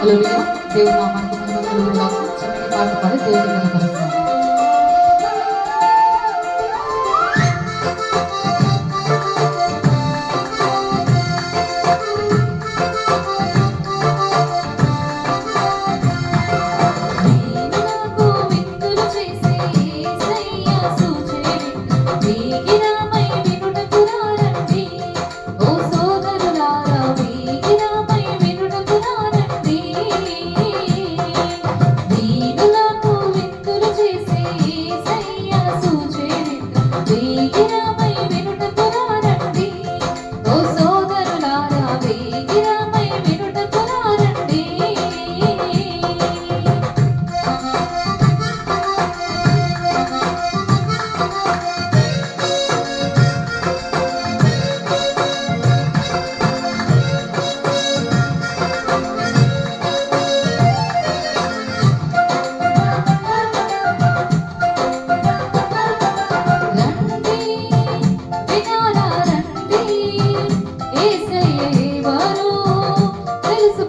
అలాగే దేవుడు నామానికి ముందు చక్కని పాట పాడి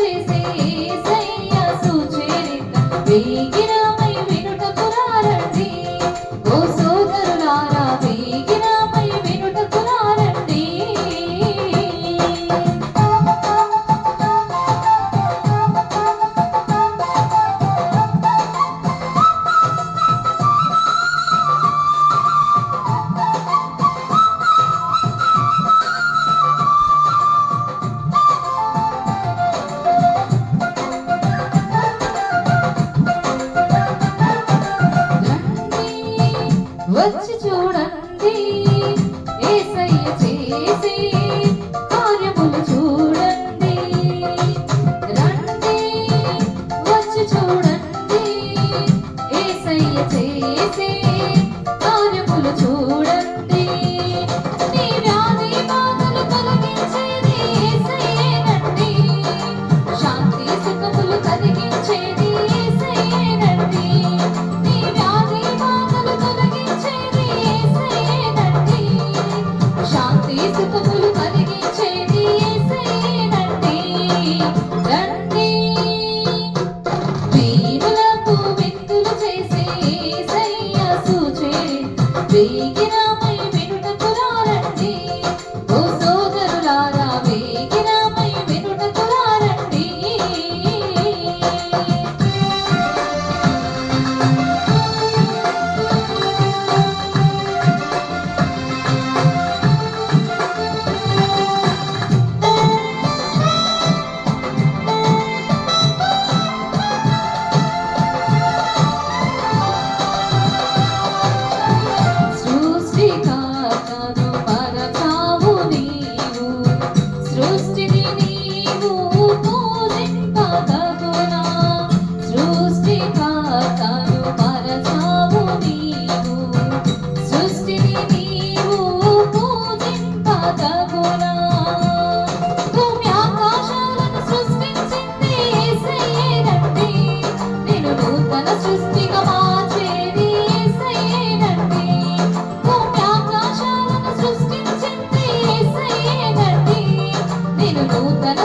చేసి వచ్చి చూడండి ఏసయ్య చేసి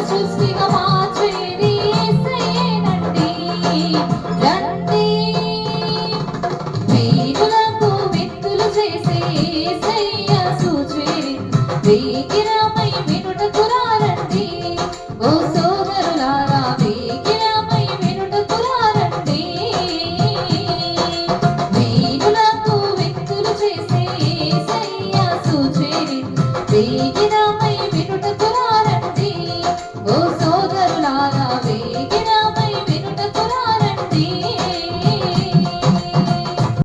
Just be a mom. Take it out.